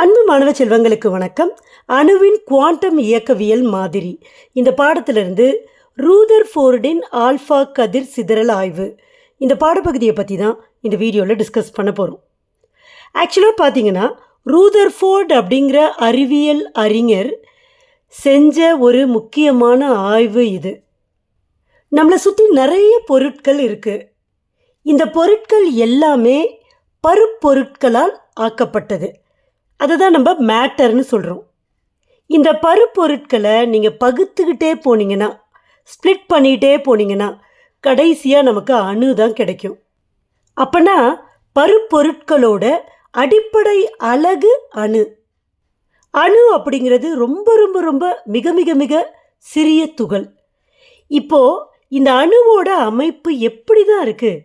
அன்பு மாணவ செல்வங்களுக்கு வணக்கம். அணுவின் குவாண்டம் இயக்கவியல் மாதிரி. இந்த பாடத்திலிருந்து ரூதர் ஃபோர்டின் ஆல்ஃபா கதிர் சிதறல் ஆய்வு. இந்த பாடப்பகுதியை பற்றி தான் இந்த வீடியோவில் டிஸ்கஸ் பண்ண போகிறோம் ஆக்சுவலாக பார்த்தீங்கன்னா ரூதர் ஃபோர்ட் அப்படிங்கிற அறிவியல் அறிஞர் செஞ்ச ஒரு முக்கியமான ஆய்வு இது. நம்மளை சுற்றி நிறைய பொருட்கள் இருக்குது இந்த பொருட்கள் எல்லாமே பருப்பொருட்களால் ஆக்கப்பட்டது. அதை தான் நம்ம மேட்டர்னு சொல்கிறோம் இந்த பருப்பொருட்களை நீங்கள் பகுத்துக்கிட்டே போனீங்கன்னா ஸ்ப்ளிட் பண்ணிகிட்டே போனீங்கன்னா கடைசியாக நமக்கு அணு தான் கிடைக்கும். அப்போனா பருப்பொருட்களோட அடிப்படை அழகு அணு. அணு அப்படிங்கிறது ரொம்ப ரொம்ப ரொம்ப மிக மிக மிக சிறிய துகள். இப்போது இந்த அணுவோட அமைப்பு எப்படி தான் இருக்குது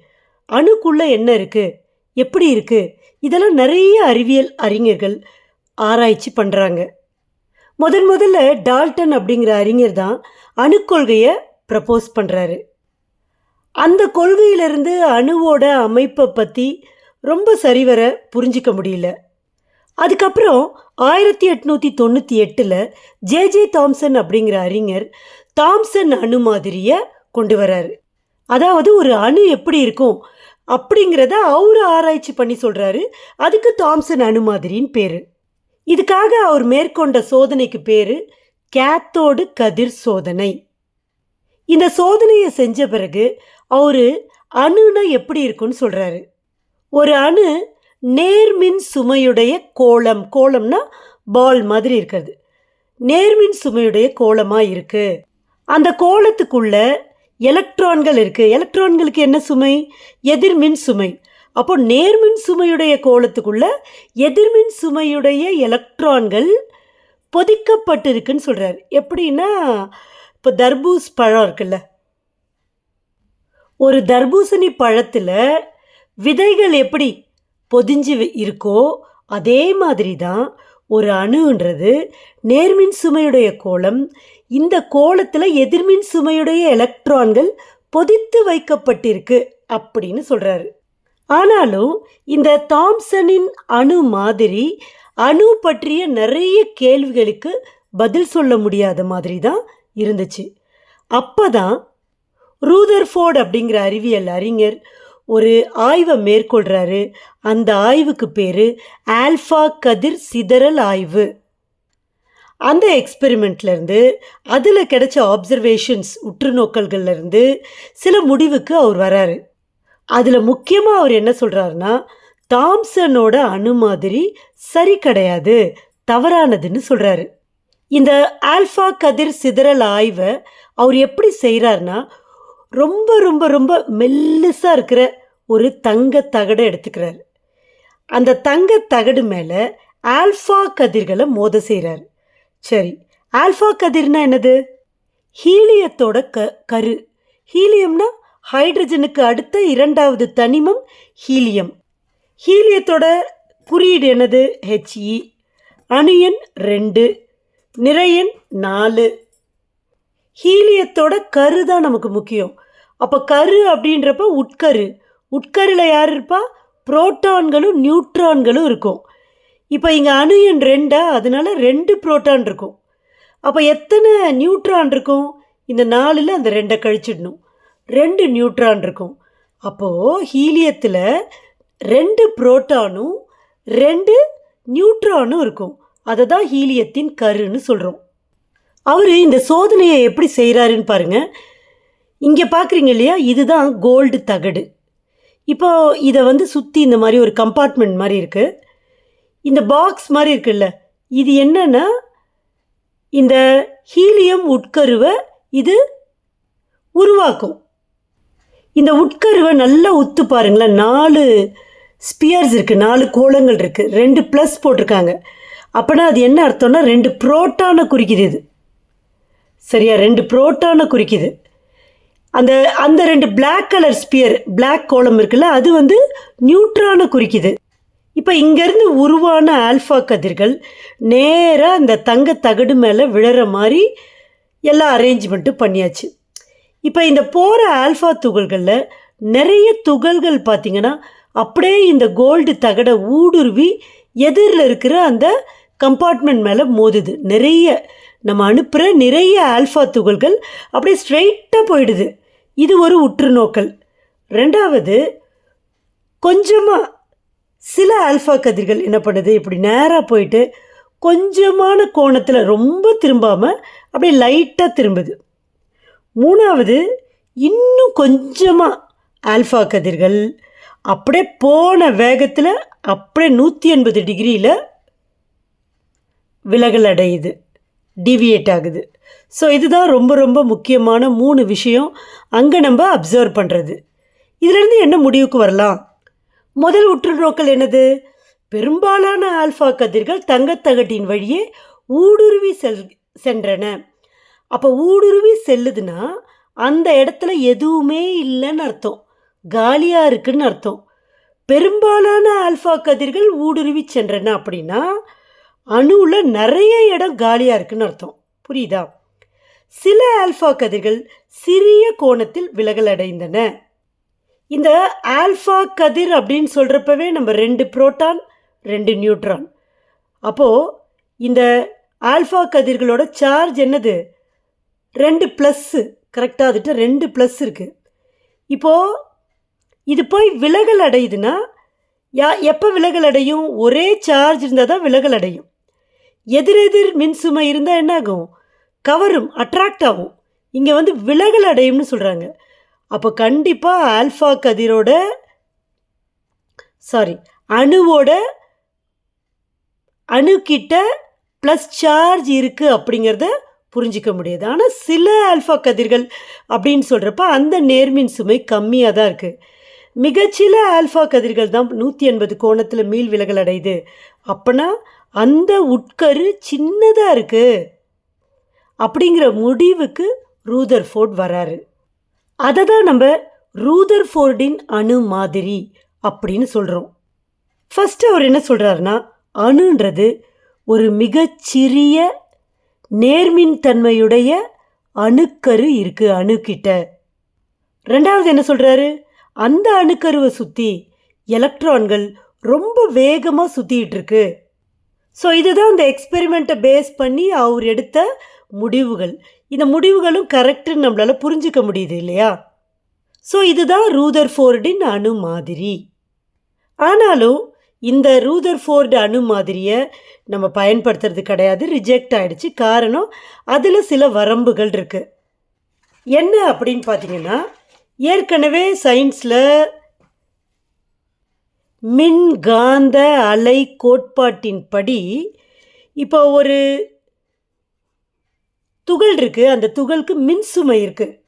அணுக்குள்ளே என்ன இருக்குது எப்படி இருக்குது இதெல்லாம் நிறைய அறிவியல் அறிஞர்கள் ஆராய்ச்சி பண்ணுறாங்க முதன் முதல்ல டால்டன் அப்படிங்கிற அறிஞர் தான் அணுக்கொள்கையை ப்ரப்போஸ் பண்ணுறாரு அந்த கொள்கையிலிருந்து அணுவோட அமைப்பை பற்றி ரொம்ப சரிவர புரிஞ்சிக்க முடியல. அதுக்கப்புறம் ஆயிரத்தி எட்நூற்றி தொண்ணூற்றி எட்டில் ஜேஜே தாம்சன் அப்படிங்கிற அறிஞர் தாம்சன் அணு மாதிரியை கொண்டு வராரு. அதாவது ஒரு அணு எப்படி இருக்கும்? அப்படிங்கிறத அவர் ஆராய்ச்சி பண்ணி சொல்கிறாரு அதுக்கு தாம்சன் அணு மாதிரின்னு பேர். இதுக்காக அவர் மேற்கொண்ட சோதனைக்கு பேர் கேத்தோடு கதிர் சோதனை. இந்த சோதனையை செஞ்ச பிறகு அவர் அணுனா எப்படி இருக்குன்னு சொல்கிறாரு ஒரு அணு நேர்மின் சுமையுடைய கோளம் கோளம்னா பால் மாதிரி இருக்கிறது. நேர்மின் சுமையுடைய கோலமாக இருக்குது அந்த கோலத்துக்குள்ளே எலக்ட்ரான்கள் இருக்குது எலக்ட்ரான்களுக்கு என்ன சுமை? எதிர்மின் சுமை. அப்போ நேர்மின் சுமையுடைய கோலத்துக்குள்ள எதிர்மின் சுமையுடைய எலக்ட்ரான்கள் பொதிக்கப்பட்டிருக்குன்னு சொல்கிறார் எப்படின்னா இப்போ தர்பூஸ் பழம் இருக்குல்ல. ஒரு தர்பூசணி பழத்தில் விதைகள் எப்படி பொதிஞ்சு இருக்கோ அதே மாதிரி தான் ஒரு அணுன்றது நேர்மின் சுமையுடைய கோளம். இந்த கோளத்தில் எதிர்மின் சுமையுடைய எலக்ட்ரான்கள் பொதித்து வைக்கப்பட்டிருக்கு அப்படின்னு சொல்கிறாரு ஆனாலும் இந்த தாம்சனின் அணு மாதிரி அணு பற்றிய நிறைய கேள்விகளுக்கு பதில் சொல்ல முடியாத மாதிரி தான் இருந்துச்சு. அப்போ தான் ரூதர்ஃபோர்ட் அப்படிங்கிற அறிவியல் அறிஞர் ஒரு ஆய்வை மேற்கொள்கிறாரு அந்த ஆய்வுக்கு பேர் ஆல்ஃபா கதிர் சிதறல் ஆய்வு. அந்த எக்ஸ்பெரிமெண்ட்லேருந்து அதில் கிடைச்ச ஆப்சர்வேஷன்ஸ் உற்றுநோக்கல்கள்லேருந்து சில முடிவுக்கு அவர் வராரு. அதில் முக்கியமாக அவர் என்ன சொல்கிறாருன்னா தாம்சனோட அணு மாதிரி சரி கிடையாது தவறானதுன்னு சொல்கிறாரு இந்த ஆல்ஃபா கதிர் சிதறல் ஆய்வை அவர் எப்படி செய்கிறாருன்னா ரொம்ப ரொம்ப ரொம்ப மெல்லுசாக இருக்கிற ஒரு தங்க தகடை எடுத்துக்கிறாரு. அந்த தங்க தகடு மேலே ஆல்ஃபா கதிர்களை மோத செய்கிறார் சரி ஆல்ஃபா கதிர்னா என்னது? ஹீலியத்தோட க கரு. ஹீலியம்னா ஹைட்ரஜனுக்கு அடுத்த இரண்டாவது தனிமம் ஹீலியம். ஹீலியத்தோட குறியீடு என்னது? ஹெச்இ அணு எண் ரெண்டு. நிறையன் நாலு. ஹீலியத்தோட கரு தான் நமக்கு முக்கியம். அப்போ கரு அப்படின்றப்ப உட்கரு. உட்கருல யார் இருப்பா? புரோட்டான்களும் நியூட்ரான்களும் இருக்கும். இப்போ இங்கே அணு எண் ரெண்டா? அதனால ரெண்டு புரோட்டான் இருக்கும். அப்போ எத்தனை நியூட்ரான் இருக்கும்? இந்த நாலில் அந்த ரெண்டை கழிச்சிடணும். ரெண்டு நியூட்ரான் இருக்கும். அப்போது ஹீலியத்தில் ரெண்டு புரோட்டானும் ரெண்டு நியூட்ரானும் இருக்கும். அதை தான் ஹீலியத்தின் கருன்னு சொல்கிறோம் அவர் இந்த சோதனையை எப்படி செய்கிறாருன்னு பாருங்கள் இங்கே பார்க்குறீங்க இல்லையா? இதுதான் கோல்டு தகடு. இப்போ இதை வந்து சுற்றி இந்த மாதிரி ஒரு கம்பார்ட்மெண்ட் மாதிரி இருக்குது இந்த பாக்ஸ் மாதிரி இருக்குல்ல இது என்னன்னா இந்த ஹீலியம் உட்கருவை இது உருவாக்கும். இந்த உட்கருவை நல்லா உத்து பாருங்களேன் நாலு ஸ்பியர்ஸ் இருக்குது நாலு கோலங்கள் இருக்குது ரெண்டு ப்ளஸ் போட்டிருக்காங்க. அப்போனா அது என்ன அர்த்தம்னா ரெண்டு புரோட்டானை குறிக்குது இது. சரியா? ரெண்டு புரோட்டானை குறிக்குது. அந்த அந்த ரெண்டு பிளாக் கலர் ஸ்பியர் பிளாக் கோலம் இருக்குல்ல அது வந்து நியூட்ரானை குறிக்குது. இப்போ இங்கேருந்து உருவான ஆல்ஃபா கதிர்கள் நேராக அந்த தங்க தகடு மேலே விழற மாதிரி எல்லா அரேஞ்ச்மெண்ட்டும் பண்ணியாச்சு. இப்போ இந்த போகிற ஆல்ஃபா துகள்களில் நிறைய துகள்கள் பார்த்தீங்கன்னா அப்படியே இந்த கோல்டு தகடை ஊடுருவி எதிரில் இருக்கிற அந்த கம்பார்ட்மெண்ட் மேலே மோதுது. நிறைய நம்ம அனுப்புகிற நிறைய ஆல்ஃபா துகள்கள் அப்படியே ஸ்ட்ரெயிட்டாக போயிடுது. இது ஒரு உற்று நோக்கல். ரெண்டாவது கொஞ்சமாக சில ஆல்ஃபா கதிர்கள் என்ன பண்ணுது? இப்படி நேராக போயிட்டு கொஞ்சமான கோணத்தில் ரொம்ப திரும்பாமல் அப்படியே லைட்டாக திரும்புது. மூணாவது இன்னும் கொஞ்சமாக ஆல்ஃபா கதிர்கள் அப்படியே போன வேகத்தில் அப்படியே நூற்றி எண்பது டிகிரியில் விலகல் அடையுது. டிவியேட் ஆகுது. ஸோ இதுதான் ரொம்ப ரொம்ப முக்கியமான மூணு விஷயம் அங்கே நம்ம அப்சர்வ் பண்ணுறது இதிலிருந்து என்ன முடிவுக்கு வரலாம்? முதல் உற்றுநோக்கல் என்னது? பெரும்பாலான ஆல்ஃபா கதிர்கள் தங்கத்தகட்டின் வழியே ஊடுருவி செல் சென்றன. அப்போ ஊடுருவி செல்லுதுன்னா அந்த இடத்துல எதுவுமே இல்லைன்னு அர்த்தம். காலியாக இருக்குன்னு அர்த்தம். பெரும்பாலான ஆல்ஃபா கதிர்கள் ஊடுருவி சென்றன அப்படின்னா அணுவில் நிறைய இடம் காலியாக இருக்குன்னு அர்த்தம். புரியுதா? சில ஆல்ஃபா கதிர்கள் சிறிய கோணத்தில் விலகல் அடைந்தன இந்த ஆல்ஃபா கதிர் அப்படின்னு சொல்கிறப்பவே நம்ம ரெண்டு புரோட்டான் ரெண்டு நியூட்ரான். அப்போது இந்த ஆல்ஃபா கதிர்களோட சார்ஜ் என்னது? ரெண்டு ப்ளஸ்ஸு கரெக்டாக அதுட்டு ரெண்டு ப்ளஸ் இருக்குது இப்போது இது போய் விலகல் அடையுதுன்னா யா எப்போ விலகல் அடையும் ஒரே சார்ஜ் இருந்தால் தான் விலகல் அடையும் எதிரெதிர் மின்சுமை இருந்தால் என்னாகும்? கவரும் அட்ராக்ட் ஆகும் இங்கே வந்து விலகல் அடையும்னு சொல்கிறாங்க அப்போ கண்டிப்பாக ஆல்ஃபா கதிரோட சாரி அணுவோட அணுக்கிட்ட ப்ளஸ் சார்ஜ் இருக்குது அப்படிங்கிறத புரிஞ்சிக்க முடியாது. ஆனால் சில ஆல்ஃபா கதிர்கள் அப்படின்னு சொல்கிறப்ப அந்த நேர்மின் சுமை கம்மியாக தான் இருக்குது மிகச்சில ஆல்ஃபா கதிர்கள் தான் நூற்றி எண்பது கோணத்தில் மீள் விலகல் அடையுது. அப்போனா அந்த உட்கரு சின்னதாக இருக்குது அப்படிங்கிற முடிவுக்கு ரூதர் ஃபோர்ட் வராரு. அதை தான் நம்ம ரூதர் ஃபோர்டின் அணு மாதிரி அப்படின்னு சொல்கிறோம் ஃபஸ்ட்டு அவர் என்ன சொல்கிறாருன்னா அணுன்றது ஒரு மிகச்சிறிய நேர்மின் தன்மையுடைய அணுக்கரு இருக்குது அணுக்கிட்ட. ரெண்டாவது என்ன சொல்கிறாரு அந்த அணுக்கருவை சுற்றி எலக்ட்ரான்கள் ரொம்ப வேகமாக சுற்றிக்கிட்டு இருக்கு. ஸோ இதுதான் அந்த எக்ஸ்பெரிமெண்ட்டை பேஸ் பண்ணி அவர் எடுத்த முடிவுகள். இந்த முடிவுகளும் கரெக்டுன்னு நம்மளால் புரிஞ்சிக்க முடியுது இல்லையா? ஸோ இதுதான் ரூதர் ஃபோர்டின் அணு மாதிரி. ஆனாலும் இந்த ரூதர் ஃபோர்டு அணு மாதிரியை நம்ம பயன்படுத்துறது கிடையாது. ரிஜெக்ட் ஆகிடுச்சு காரணம் அதில் சில வரம்புகள் இருக்குது என்ன அப்படின்னு பார்த்தீங்கன்னா ஏற்கனவே சயின்ஸில் மின்காந்த அலை கோட்பாட்டின்படி இப்போ ஒரு துகள் இருக்குது அந்த துகளுக்கு மின்சுமை இருக்குது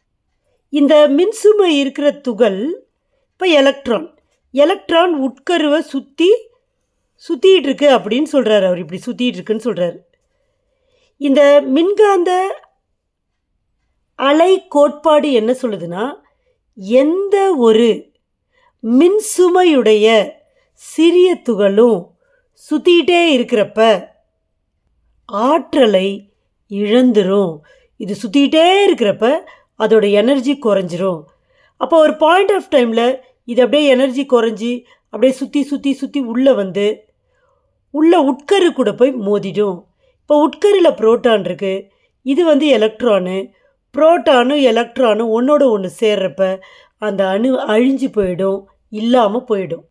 இந்த மின்சுமை இருக்கிற துகள் இப்போ எலக்ட்ரான் எலக்ட்ரான் உட்கருவை சுற்றி சுற்றிட்டு இருக்கு அப்படின்னு சொல்கிறாரு அவர். இப்படி சுற்றிட்டு இருக்குன்னு சொல்கிறாரு இந்த மின்காந்த அலை கோட்பாடு என்ன சொல்லுதுன்னா எந்த ஒரு மின்சுமையுடைய சிறிய துகளும் சுற்றிக்கிட்டே இருக்கிறப்ப ஆற்றலை இழந்துரும். இது சுற்றிக்கிட்டே இருக்கிறப்ப அதோட எனர்ஜி குறைஞ்சிரும். அப்போ ஒரு பாயிண்ட் ஆஃப் டைமில் இது அப்படியே எனர்ஜி குறைஞ்சி அப்படியே சுற்றி சுற்றி சுற்றி உள்ளே வந்து உள்ள உட்கரு கூட போய் மோதிடும். இப்போ உட்கரில் புரோட்டான் இருக்குது இது வந்து எலக்ட்ரானு புரோட்டானும் எலக்ட்ரானும் ஒன்றோட ஒன்று சேர்றப்ப அந்த அணு அழிஞ்சு போயிடும் இல்லாமல் போயிடும்.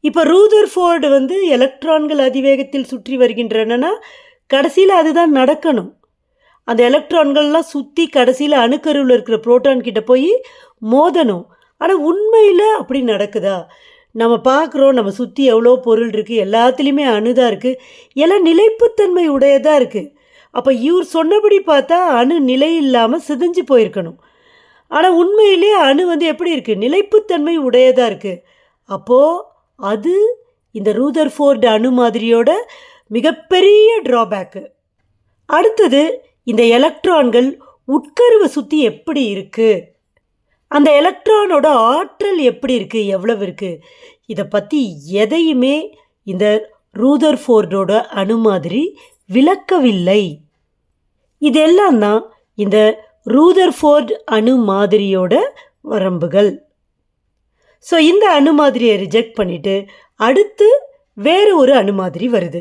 இப்போ ரூதர் ஃபோர்டு வந்து எலக்ட்ரான்கள் அதிவேகத்தில் சுற்றி வருகின்றனன்னா கடைசியில் அதுதான் நடக்கணும். அந்த எலக்ட்ரான்கள்லாம் சுற்றி கடைசியில் அணுக்கருவில் இருக்கிற புரோட்டான் கிட்ட போய் மோதணும். ஆனால் உண்மையில் அப்படி நடக்குதா? நம்ம பார்க்குறோம் நம்ம சுற்றி எவ்வளோ பொருள் இருக்குது எல்லாத்துலேயுமே அணுதான் இருக்குது எல்லாம் நிலைப்புத்தன்மை உடையதாக இருக்குது அப்போ இவர் சொன்னபடி பார்த்தா அணு நிலை இல்லாமல் சிதைஞ்சு போயிருக்கணும். ஆனால் உண்மையிலே அணு வந்து எப்படி இருக்குது நிலைப்புத்தன்மை உடையதாக இருக்குது அப்போது அது இந்த ரூதர் ஃபோர்டு அணு மாதிரியோட மிகப்பெரிய ட்ராபேக்கு அடுத்தது இந்த எலக்ட்ரான்கள் உட்கருவை சுற்றி எப்படி இருக்குது அந்த எலக்ட்ரானோட ஆற்றல் எப்படி இருக்குது எவ்வளவு இருக்குது இதை பற்றி எதையுமே இந்த ரூதர் ஃபோர்டோட அணு மாதிரி விளக்கவில்லை. இதெல்லாம் தான் இந்த ரூதர் ஃபோர்ட் அணு மாதிரியோட வரம்புகள். ஸோ இந்த அணு மாதிரியை ரிஜெக்ட் பண்ணிவிட்டு அடுத்து வேறு ஒரு அணு மாதிரி வருது.